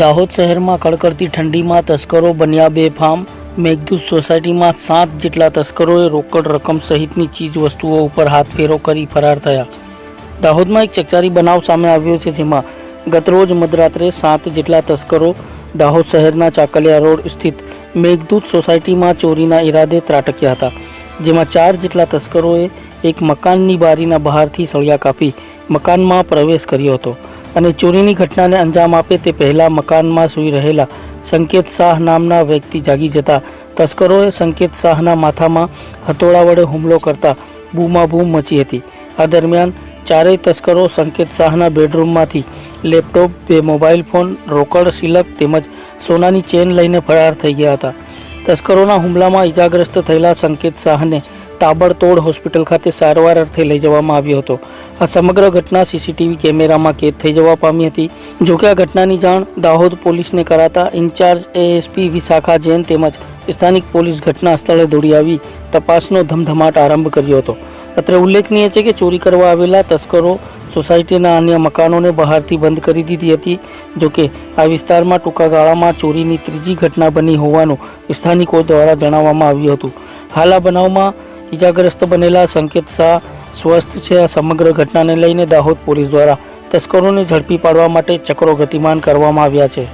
દાહોદ શહેરમાં કડકડતી ઠંડીમાં તસ્કરો બન્યા બેફામ મેઘદૂત સોસાયટીમાં સાત જેટલા તસ્કરોએ રોકડ રકમ સહિતની ચીજ વસ્તુઓ ઉપર હાથફેરો કરી ફરાર થયા. દાહોદમાં એક ચકચારી બનાવ સામે આવ્યો છે જેમાં ગતરોજ મધરાત્રે સાત જેટલા તસ્કરો દાહોદ શહેરના ચાકલિયા રોડ સ્થિત મેઘદૂત સોસાયટીમાં ચોરીના ઈરાદે ત્રાટક્યા હતા, જેમાં ચાર જેટલા તસ્કરોએ એક મકાનની બારીના બહારથી સળિયા કાપી મકાનમાં પ્રવેશ કર્યો હતો. અને ચોરીની ઘટનાને અંજામ આપે તે પહેલાં મકાનમાં સૂઈ રહેલા સંકેત શાહ નામના વ્યક્તિ જાગી જતા. તસ્કરોએ સંકેત શાહના માથામાં હથોડા વડે હુમલો કરતા બૂમાબૂમ મચી હતી. આ દરમિયાન ચારેય તસ્કરો સંકેત શાહના બેડરૂમમાંથી લેપટોપ બે મોબાઈલ ફોન, રોકડ, સિલક તેમજ સોનાની ચેન લઈને ફરાર થઈ ગયા હતા. તસ્કરોના હુમલામાં ઈજાગ્રસ્ત થયેલા સંકેત શાહને તાબડતોડ હોસ્પિટલ ખાતે સારવાર અર્થે લઈ જવામાં આવ્યો હતો. આ સમગ્ર ઘટના સીસીટીવી કેમેરામાં કેદ થઈ જવા પામી હતી. જોકે આ ઘટનાની જાણ દાહોદ પોલીસને કરાતા ઇન્ચાર્જ એએસપી વિશાખા જૈન તેમજ સ્થાનિક પોલીસ ઘટના સ્થળે દોડી આવી તપાસનો ધમધમાટ આરંભ કર્યો હતો. અત્રે ઉલ્લેખનીય છે કે ચોરી કરવા આવેલા તસ્કરો સોસાયટીના અન્ય મકાનોને બહારથી બંધ કરી દીધી હતી. જોકે આ વિસ્તારમાં ટૂંકા ગાળામાં ચોરીની ત્રીજી ઘટના બની હોવાનું સ્થાનિકો દ્વારા જણાવવામાં આવ્યું હતું. હાલ આ બનાવમાં ઈજાગ્રસ્ત બનેલા સંકેત શાહ સ્વસ્થ છે. આ સમગ્ર ઘટનાને લઈને દાહોદ પોલીસ દ્વારા તસ્કરોને ઝડપી પાડવા માટે ચક્રો ગતિમાન કરવામાં આવ્યા છે.